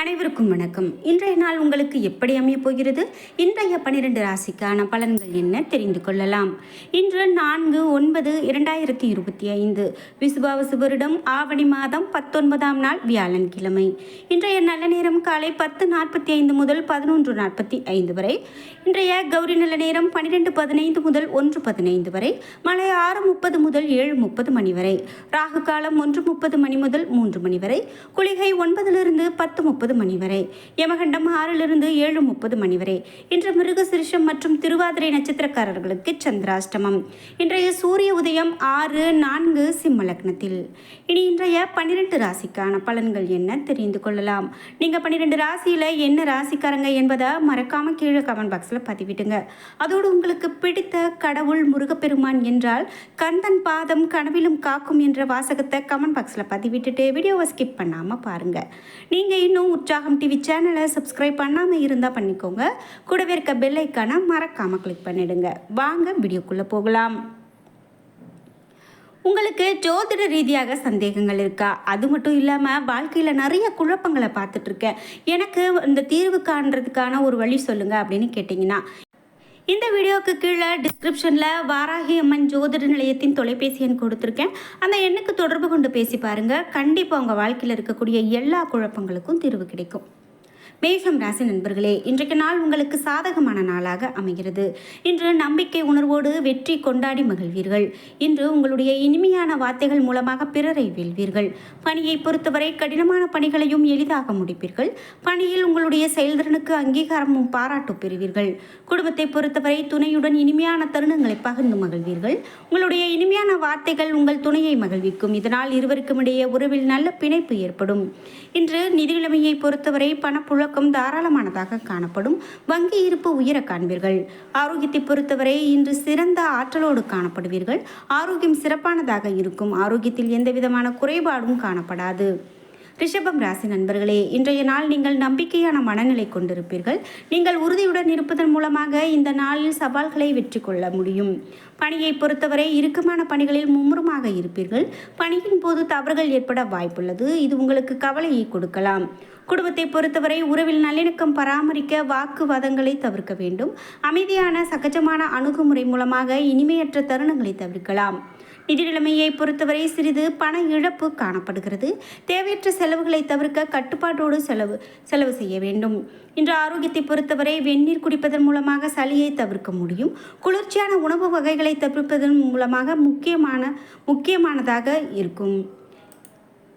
அனைவருக்கும் வணக்கம். இன்றைய நாள் உங்களுக்கு எப்படி அமையப் போகிறது? இன்றைய பனிரெண்டு ராசிக்கான பலன்கள் என்ன தெரிந்து கொள்ளலாம். இன்று நான்கு ஒன்பது இரண்டாயிரத்தி இருபத்தி ஐந்து. விசுபாவசு வருடம் ஆவணி மாதம் பத்தொன்பதாம் நாள் வியாழன் கிழமை இன்றைய நல்ல நேரம் காலை பத்து நாற்பத்தி ஐந்து முதல் பதினொன்று நாற்பத்தி ஐந்து வரை. இன்றைய கௌரி நல்ல நேரம் பன்னிரெண்டு பதினைந்து முதல் ஒன்று பதினைந்து வரை. மழை ஆறு முப்பது முதல் ஏழு முப்பது மணி வரை. ராகு காலம் ஒன்று முப்பது மணி முதல் மூன்று மணி வரை. குளிகை ஒன்பதிலிருந்து பத்து முப்பது முப்பது மணி வரை. யமகண்டம் ஆறிலிருந்து ஏழு முப்பது மணி வரை. இன்று மிருகசிருஷம் மற்றும் திருவாதிரை நட்சத்திரக்காரர்களுக்கு சந்திராஷ்டமம். இன்றைய சூரிய உதயம் ஆறு நான்கு சிம்ம லக்னத்தில். இனி இன்றைய பன்னிரெண்டு ராசிக்கான பலன்கள் என்ன தெரிந்து கொள்ளலாம். நீங்கள் பன்னிரெண்டு ராசியில் என்ன ராசிக்காரங்க என்பதை மறக்காமல் கீழே கமெண்ட் பாக்ஸில் பதிவிடுங்க. அதோடு உங்களுக்கு பிடித்த கடவுள் முருகப்பெருமான் என்றால் கந்தன் பாதம் கனவிலும் காக்கும் என்ற வாசகத்தை கமெண்ட் பாக்ஸில் பதிவிட்டுட்டு வீடியோவை ஸ்கிப் பண்ணாமல் பாருங்கள் நீங்கள் இன்னும் உற்சாகம் டிவி சேனலை சப்ஸ்கிரைப் பண்ணாமல் இருந்தால் பண்ணிக்கோங்க. கூடவே இருக்க பெல் ஐக்கானை மறக்காமல் கிளிக் பண்ணிடுங்க. வாங்க வீடியோக்குள்ளே போகலாம். உங்களுக்கு ஜோதிட ரீதியாக சந்தேகங்கள் இருக்கா? அது மட்டும் இல்லாமல் வாழ்க்கையில் நிறைய குழப்பங்களை பார்த்துட்ருக்கேன் எனக்கு இந்த தீர்வு காண்றதுக்கான ஒரு வழி சொல்லுங்கள் அப்படின்னு கேட்டிங்கன்னா இந்த வீடியோவுக்கு கீழே டிஸ்கிரிப்ஷனில் வாராகி அம்மன் ஜோதிட நிலையத்தின் தொலைபேசி எண் கொடுத்துருக்கேன். அந்த எண்ணுக்கு தொடர்பு கொண்டு பேசி பாருங்கள் கண்டிப்பாக உங்கள் வாழ்க்கையில் இருக்கக்கூடிய எல்லா குழப்பங்களுக்கும் தீர்வு கிடைக்கும். மேஷம் ராசி நண்பர்களே இன்றைக்கு நாள் உங்களுக்கு சாதகமான நாளாக அமைகிறது. இன்று நம்பிக்கை உணர்வோடு வெற்றி கொண்டாடி மகிழ்வீர்கள். இன்று உங்களுடைய இனிமையான வார்த்தைகள் மூலமாக பிறரை வெல்வீர்கள். பணியை பொறுத்தவரை கடினமான பணிகளையும் எளிதாக முடிப்பீர்கள். பணியில் உங்களுடைய செயல்திறனுக்கு அங்கீகாரமும் பாராட்டு பெறுவீர்கள். குடும்பத்தை பொறுத்தவரை துணையுடன் இனிமையான தருணங்களை பகிர்ந்து மகிழ்வீர்கள். உங்களுடைய இனிமையான வார்த்தைகள் உங்கள் துணையை மகிழ்விக்கும். இதனால் இருவருக்கும் இடையே உறவில் நல்ல பிணைப்பு ஏற்படும். இன்று நிதிநிலைமையை பொறுத்தவரை புழக்கம் தாராளமானதாக காணப்படும் வங்கி இருப்பு உயர காண்பீர்கள். ஆரோக்கியத்தை பொறுத்தவரை இன்று சிறந்த ஆற்றலோடு காணப்படுவீர்கள். ஆரோக்கியம் சிறப்பானதாக இருக்கும். ஆரோக்கியத்தில் எந்த விதமான குறைபாடும் காணப்படாது. ரிஷபம் ராசி நண்பர்களே இன்றைய நாள் நீங்கள் நம்பிக்கையான மனநிலை கொண்டிருப்பீர்கள். நீங்கள் உறுதியுடன் இருப்பதன் மூலமாக இந்த நாளில் சவால்களை வெற்றி கொள்ள முடியும். பணியை பொறுத்தவரை இறுக்கமான பணிகளில் மும்முரமாக இருப்பீர்கள். பணியின் போது தவறுகள் ஏற்பட வாய்ப்புள்ளது. இது உங்களுக்கு கவலையை கொடுக்கலாம். குடும்பத்தை பொறுத்தவரை உறவில் நல்லிணக்கம் பராமரிக்க வாக்குவாதங்களை தவிர்க்க வேண்டும். அமைதியான சகஜமான அணுகுமுறை மூலமாக இனிமையற்ற தருணங்களை தவிர்க்கலாம். நிதி நிலைமையை பொறுத்தவரை சிறிது பண இழப்பு காணப்படுகிறது. தேவையற்ற செலவுகளை தவிர்க்க கட்டுப்பாட்டோடு செலவு செலவு செய்ய வேண்டும். இன்று ஆரோக்கியத்தை பொறுத்தவரை வெந்நீர் குடிப்பதன் மூலமாக சளியை தவிர்க்க முடியும். குளிர்ச்சியான உணவு வகைகளை தவிர்ப்பதன் மூலமாக முக்கியமான முக்கியமானதாக இருக்கும்.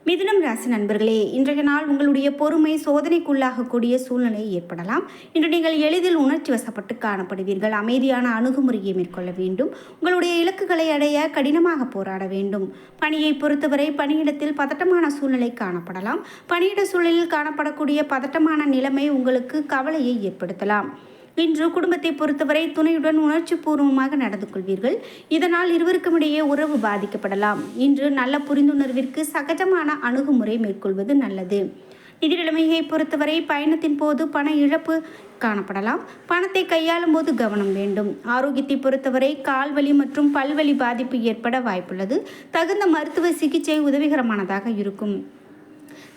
மிதுனம் ராசி நண்பர்களே இன்றைய நாள் உங்களுடைய பொறுமை சோதனைக்குள்ளாகக்கூடிய சூழ்நிலை ஏற்படலாம். இன்று நீங்கள் எளிதில் உணர்ச்சி வசப்பட்டு காணப்படுவீர்கள். அமைதியான அணுகுமுறையை மேற்கொள்ள வேண்டும். உங்களுடைய இலக்குகளை அடைய கடினமாக போராட வேண்டும். பணியை பொறுத்தவரை பணியிடத்தில் பதட்டமான சூழ்நிலை காணப்படலாம். பணியிட சூழலில் காணப்படக்கூடிய பதட்டமான நிலைமை உங்களுக்கு கவலையை ஏற்படுத்தலாம். இன்று குடும்பத்தை பொறுத்தவரை துணையுடன் உணர்ச்சி பூர்வமாக நடந்து கொள்வீர்கள். இதனால் இருவருக்கும் இடையே உறவு பாதிக்கப்படலாம். இன்று நல்ல புரிந்துணர்விற்கு சகஜமான அணுகுமுறை மேற்கொள்வது நல்லது. நிதிநிலைமையை பொறுத்தவரை பயணத்தின் போது பண இழப்பு காணப்படலாம். பணத்தை கையாளும் போது கவனம் வேண்டும். ஆரோக்கியத்தை பொறுத்தவரை கால்வலி மற்றும் பல்வலி பாதிப்பு ஏற்பட வாய்ப்புள்ளது. தகுந்த மருத்துவ சிகிச்சை உதவிகரமானதாக இருக்கும்.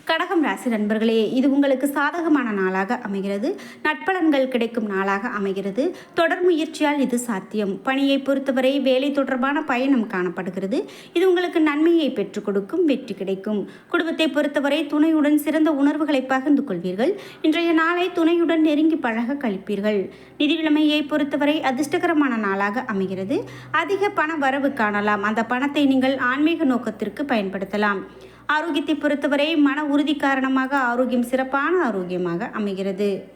கடகம் ராசி நண்பர்களே இது உங்களுக்கு சாதகமான நாளாக அமைகிறது. நட்பலன்கள் கிடைக்கும் நாளாக அமைகிறது. தொடர் முயற்சியால் இது சாத்தியம். பணியை பொறுத்தவரை வேலை தொடர்பான பயணம் காணப்படுகிறது. இது உங்களுக்கு நன்மையை பெற்றுக் கொடுக்கும் வெற்றி கிடைக்கும். குடும்பத்தை பொறுத்தவரை துணையுடன் சிறந்த உணர்வுகளை பகிர்ந்து கொள்வீர்கள். இன்றைய நாளை துணையுடன் நெருங்கி பழக கழிப்பீர்கள். நிதி நிலைமையை பொறுத்தவரை அதிர்ஷ்டகரமான நாளாக அமைகிறது. அதிக பண வரவு காணலாம். அந்த பணத்தை நீங்கள் ஆன்மீக நோக்கத்திற்கு பயன்படுத்தலாம். ஆரோக்கியத்தை பொறுத்தவரை மன உறுதி காரணமாக ஆரோக்கியம் சிறப்பான ஆரோக்கியமாக அமைகிறது.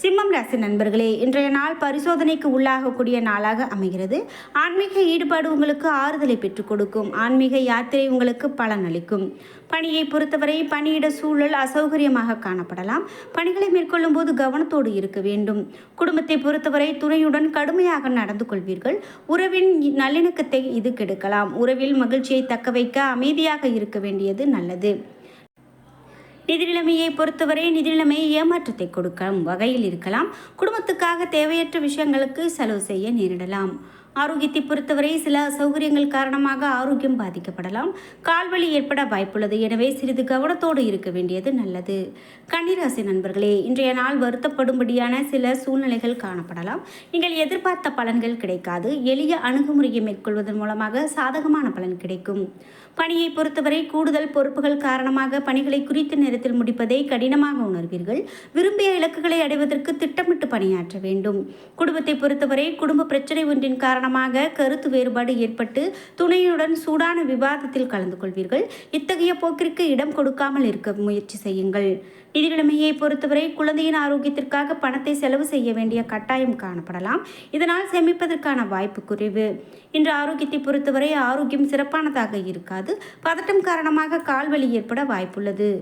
சிம்மம் ராசி நண்பர்களே இன்றைய நாள் பரிசோதனைக்கு உள்ளாகக்கூடிய நாளாக அமைகிறது. ஆன்மீக ஈடுபாடு உங்களுக்கு ஆறுதலை பெற்றுக் கொடுக்கும். ஆன்மீக யாத்திரை உங்களுக்கு பலன் அளிக்கும். பணியை பொறுத்தவரை பணியிட சூழல் அசௌகரியமாக காணப்படலாம். பணிகளை மேற்கொள்ளும் போது கவனத்தோடு இருக்க வேண்டும். குடும்பத்தை பொறுத்தவரை துணையுடன் கடுமையாக நடந்து கொள்வீர்கள். உறவின் நல்லிணக்கத்தை இது கெடுக்கலாம். உறவில் மகிழ்ச்சியை தக்க வைக்க அமைதியாக இருக்க வேண்டியது நல்லது. நிதி நிலைமையை பொறுத்தவரை நிதி நிலைமை ஏமாற்றத்தை கொடுக்கும் வகையில் இருக்கலாம். குடும்பத்துக்காக தேவையற்ற விஷயங்களுக்கு செலவு செய்ய நேரிடலாம். ஆரோக்கியத்தை பொறுத்தவரை சில அசௌகரியங்கள் காரணமாக ஆரோக்கியம் பாதிக்கப்படலாம். கால்வழி ஏற்பட வாய்ப்புள்ளது. எனவே சிறிது கவனத்தோடு இருக்க வேண்டியது நல்லது. கன்னிராசி நண்பர்களே இன்றைய நாள் வருத்தப்படும்படியான சில சூழ்நிலைகள் காணப்படலாம். நீங்கள் எதிர்பார்த்த பலன்கள் கிடைக்காது. எளிய அணுகுமுறையை மேற்கொள்வதன் மூலமாக சாதகமான பலன் கிடைக்கும். பணியை பொறுத்தவரை கூடுதல் பொறுப்புகள் காரணமாக பணிகளை குறித்த நேரத்தில் முடிப்பதை கடினமாக உணர்வீர்கள். விரும்பிய இலக்குகளை அடைவதற்கு திட்டமிட்டு பணியாற்ற வேண்டும். குடும்பத்தை பொறுத்தவரை குடும்ப பிரச்சனை ஒன்றின் காரணம் காரணமாக கருத்து வேறுபாடு ஏற்பட்டு துணையுடன் சூடான விவாதத்தில் கலந்து கொள்வீர்கள். இத்தகைய போக்கிற்கு இடம் கொடுக்காமல் இருக்க முயற்சி செய்யுங்கள். நிதி பொறுத்தவரை குழந்தையின் ஆரோக்கியத்திற்காக பணத்தை செலவு செய்ய வேண்டிய கட்டாயம் காணப்படலாம். இதனால் சேமிப்பதற்கான வாய்ப்பு குறைவு. இன்று ஆரோக்கியத்தை பொறுத்தவரை ஆரோக்கியம் சிறப்பானதாக இருக்காது. பதட்டம் காரணமாக கால்வலி ஏற்பட வாய்ப்புள்ளது.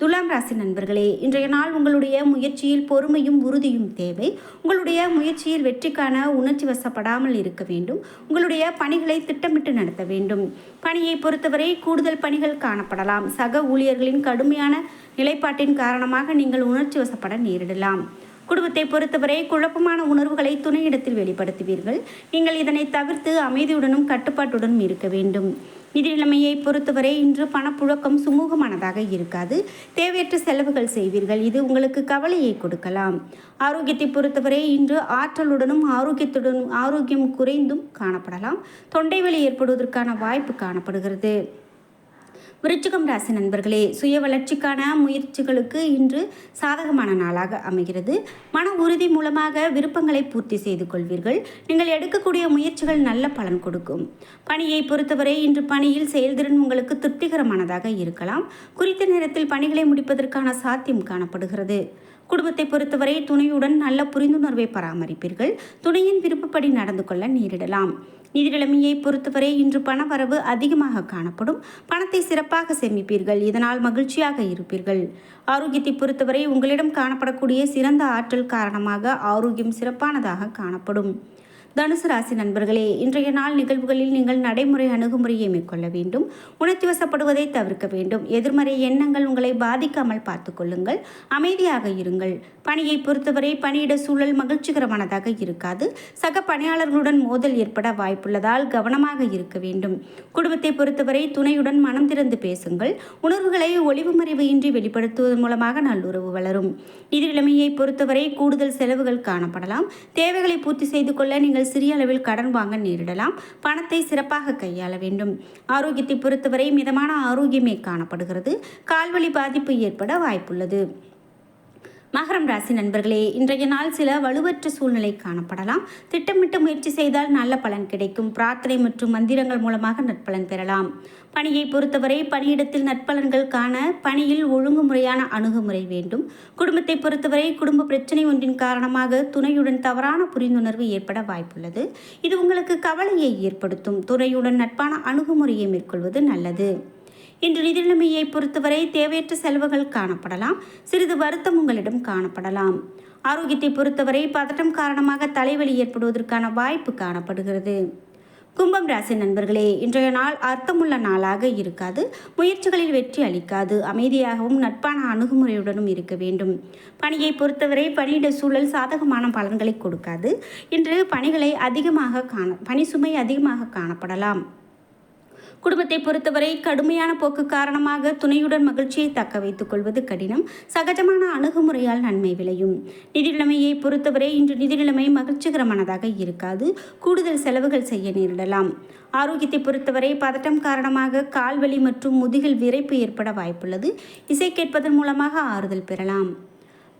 துலாம் ராசி நண்பர்களே இன்றைய நாள் உங்களுடைய முயற்சியில் பொறுமையும் உறுதியும் தேவை. உங்களுடைய முயற்சியில் வெற்றிக்கான உணர்ச்சி வசப்படாமல் இருக்க வேண்டும். உங்களுடைய பணிகளை திட்டமிட்டு நடத்த வேண்டும். பணியை பொறுத்தவரை கூடுதல் பணிகள் காணப்படலாம். சக ஊழியர்களின் கடுமையான நிலைப்பாட்டின் காரணமாக நீங்கள் உணர்ச்சி வசப்பட நேரிடலாம். குடும்பத்தை பொறுத்தவரை குழப்பமான உணர்வுகளை துணையிடத்தில் வெளிப்படுத்துவீர்கள். நீங்கள் இதனை தவிர்த்து அமைதியுடனும் கட்டுப்பாட்டுடனும் இருக்க வேண்டும். நிதிநிலைமையை பொறுத்தவரை இன்று பணப்புழக்கம் சுமூகமானதாக இருக்காது. தேவையற்ற செலவுகள் செய்வீர்கள். இது உங்களுக்கு கவலையை கொடுக்கலாம். ஆரோக்கியத்தை பொறுத்தவரை இன்று ஆற்றலுடனும் ஆரோக்கியத்துடனும் ஆரோக்கியம் குறைந்தும் காணப்படலாம். தொண்டைவெளி ஏற்படுவதற்கான வாய்ப்பு காணப்படுகிறது. விருச்சிகம் ராசி நண்பர்களே சுய வளர்ச்சிக்கான முயற்சிகளுக்கு இன்று சாதகமான நாளாக அமைகிறது. மன உறுதி மூலமாக விருப்பங்களை பூர்த்தி செய்து கொள்வீர்கள். நீங்கள் எடுக்கக்கூடிய முயற்சிகள் நல்ல பலன் கொடுக்கும். பணியை பொறுத்தவரை இன்று பணியில் செயல்திறன் உங்களுக்கு திருப்திகரமானதாக இருக்கலாம். குறித்த நேரத்தில் பணிகளை முடிப்பதற்கான சாத்தியம் காணப்படுகிறது. குடும்பத்தை பொறுத்தவரை துணையுடன் நல்ல புரிந்துணர்வை பராமரிப்பீர்கள். துணையின் விருப்பப்படி நடந்து கொள்ள நேரிடலாம். நிதி பொறுத்தவரை இன்று பணவரவு அதிகமாக காணப்படும். பணத்தை சிறப்பாக சேமிப்பீர்கள். இதனால் மகிழ்ச்சியாக இருப்பீர்கள். ஆரோக்கியத்தை பொறுத்தவரை உங்களிடம் காணப்படக்கூடிய சிறந்த ஆற்றல் காரணமாக ஆரோக்கியம் சிறப்பானதாக காணப்படும். தனுசு ராசி நண்பர்களே இன்றைய நாள் நிகழ்வுகளில் நீங்கள் நடைமுறை அணுகுமுறையை மேற்கொள்ள வேண்டும். உணர்ச்சி வசப்படுவதை தவிர்க்க வேண்டும். எதிர்மறை எண்ணங்கள் உங்களை பாதிக்காமல் பார்த்து கொள்ளுங்கள். அமைதியாக இருங்கள். பணியை பொறுத்தவரை பணியிட சூழல் மகிழ்ச்சிகரமானதாக இருக்காது. சக பணியாளர்களுடன் மோதல் ஏற்பட வாய்ப்புள்ளதால் கவனமாக இருக்க வேண்டும். குடும்பத்தை பொறுத்தவரை துணையுடன் மனம் திறந்து பேசுங்கள். உணர்வுகளை ஒளிவு மறைவு இன்றி வெளிப்படுத்துவதன் மூலமாக நல்லுறவு வளரும். நிதி நிலைமையை பொறுத்தவரை கூடுதல் செலவுகள் காணப்படலாம். தேவைகளை பூர்த்தி செய்து கொள்ள நீங்கள் நீங்கள் சிறிய அளவில் கடன் வாங்க நேரிடலாம். பணத்தை சிறப்பாக கையாள வேண்டும். ஆரோக்கியத்தை பொறுத்தவரை மிதமான ஆரோக்கியமே காணப்படுகிறது. கால்வழி பாதிப்பு ஏற்பட வாய்ப்புள்ளது. மகரம் ராசி நண்பர்களே இன்றைய நாள் சில வலுவற்ற சூழ்நிலை காணப்படலாம். திட்டமிட்டு முயற்சி செய்தால் நல்ல பலன் கிடைக்கும். பிரார்த்தனை மற்றும் மந்திரங்கள் மூலமாக நற்பலன் பெறலாம். பணியை பொறுத்தவரை பணியிடத்தில் நற்பலன்கள் காண பணியில் ஒழுங்குமுறையான அணுகுமுறை வேண்டும். குடும்பத்தை பொறுத்தவரை குடும்ப பிரச்சனை ஒன்றின் காரணமாக துணையுடன் தவறான புரிந்துணர்வு ஏற்பட வாய்ப்புள்ளது. இது உங்களுக்கு கவலையை ஏற்படுத்தும். துணையுடன் நட்பான அணுகுமுறையை மேற்கொள்வது நல்லது. இன்று நிதிநிலைமையை பொறுத்தவரை தேவையற்ற செலவுகள் காணப்படலாம். சிறிது வருத்தம் உங்களிடம் காணப்படலாம். ஆரோக்கியத்தை பொறுத்தவரை பதட்டம் காரணமாக தலைவலி ஏற்படுவதற்கான வாய்ப்பு காணப்படுகிறது. கும்பம் ராசி நண்பர்களே இன்றைய நாள் அர்த்தமுள்ள நாளாக இருக்காது. முயற்சிகளில் வெற்றி அளிக்காது. அமைதியாகவும் நட்பான அணுகுமுறையுடனும் இருக்க வேண்டும். பணியை பொறுத்தவரை பணியிட சூழல் சாதகமான பலன்களை கொடுக்காது. இன்று பணிகளை அதிகமாக காண பணி சுமை அதிகமாக காணப்படலாம். குடும்பத்தை பொறுத்தவரை கடுமையான போக்கு காரணமாக துணையுடன் மகிழ்ச்சியை தக்க வைத்துக் கொள்வது கடினம். சகஜமான அணுகுமுறையால் நன்மை விளையும். நிதி நிலைமையை பொறுத்தவரை இன்று நிதி நிலைமை மகிழ்ச்சிகரமானதாக இருக்காது. கூடுதல் செலவுகள் செய்ய நேரிடலாம். ஆரோக்கியத்தை பொறுத்தவரை பதட்டம் காரணமாக கால்வலி மற்றும் முதுகில் விரைப்பு ஏற்பட வாய்ப்புள்ளது. இசை கேட்பதன் மூலமாக ஆறுதல் பெறலாம்.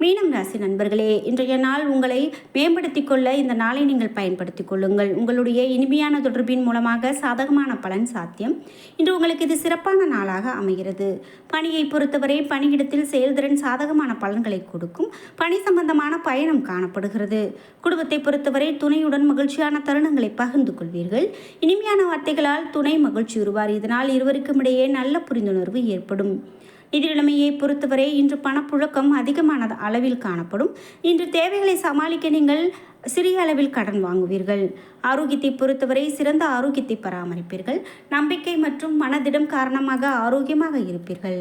மீனம் ராசி நண்பர்களே இன்றைய நாள் உங்களை மேம்படுத்திக் கொள்ள இந்த நாளை நீங்கள் பயன்படுத்திக் கொள்ளுங்கள். உங்களுடைய இனிமையான தொடர்பின் மூலமாக சாதகமான பலன் சாத்தியம். இன்று உங்களுக்கு இது சிறப்பான நாளாக அமைகிறது. பணியை பொறுத்தவரை பணியிடத்தில் செயல்திறன் சாதகமான பலன்களை கொடுக்கும். பணி சம்பந்தமான பயணம் காணப்படுகிறது. குடும்பத்தை பொறுத்தவரை துணையுடன் மகிழ்ச்சியான தருணங்களை பகிர்ந்து கொள்வீர்கள். இனிமையான வார்த்தைகளால் துணை மகிழ்ச்சி உருவார். இதனால் இருவருக்கும் இடையே நல்ல புரிந்துணர்வு ஏற்படும். நிதி பொறுத்தவரை இன்று பணப்புழக்கம் அதிகமான அளவில் காணப்படும். இன்று தேவைகளை சமாளிக்க நீங்கள் சிறிய அளவில் கடன் வாங்குவீர்கள். ஆரோக்கியத்தை பொறுத்தவரை சிறந்த ஆரோக்கியத்தை பராமரிப்பீர்கள். நம்பிக்கை மற்றும் மனதிடம் காரணமாக ஆரோக்கியமாக இருப்பீர்கள்.